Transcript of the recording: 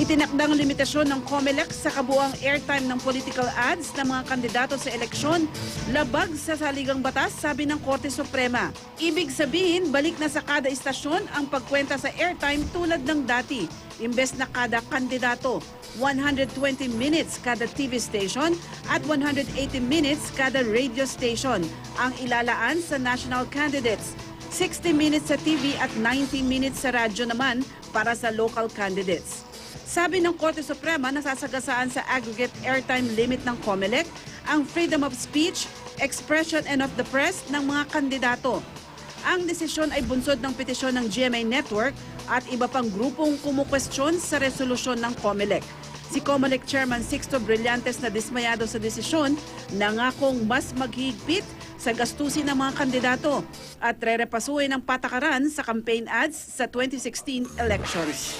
Itinakdang limitasyon ng COMELEC sa kabuang airtime ng political ads ng mga kandidato sa eleksyon, labag sa saligang batas, sabi ng Korte Suprema. Ibig sabihin, balik na sa kada istasyon ang pagkwenta sa airtime tulad ng dati. Imbes na kada kandidato, 120 minutes kada TV station at 180 minutes kada radio station ang ilalaan sa national candidates. 60 minutes sa TV at 90 minutes sa radyo naman para sa local candidates. Sabi ng Korte Suprema, nasasagasaan sa aggregate airtime limit ng COMELEC ang freedom of speech, expression and of the press ng mga kandidato. Ang desisyon ay bunsod ng petisyon ng GMA Network at iba pang grupong kumukwestiyon sa resolusyon ng COMELEC. Si COMELEC Chairman Sixto Brillantes na dismayado sa desisyon, nangakong mas maghigpit sa gastusin ng mga kandidato at rerepasuhin ang patakaran sa campaign ads sa 2016 elections.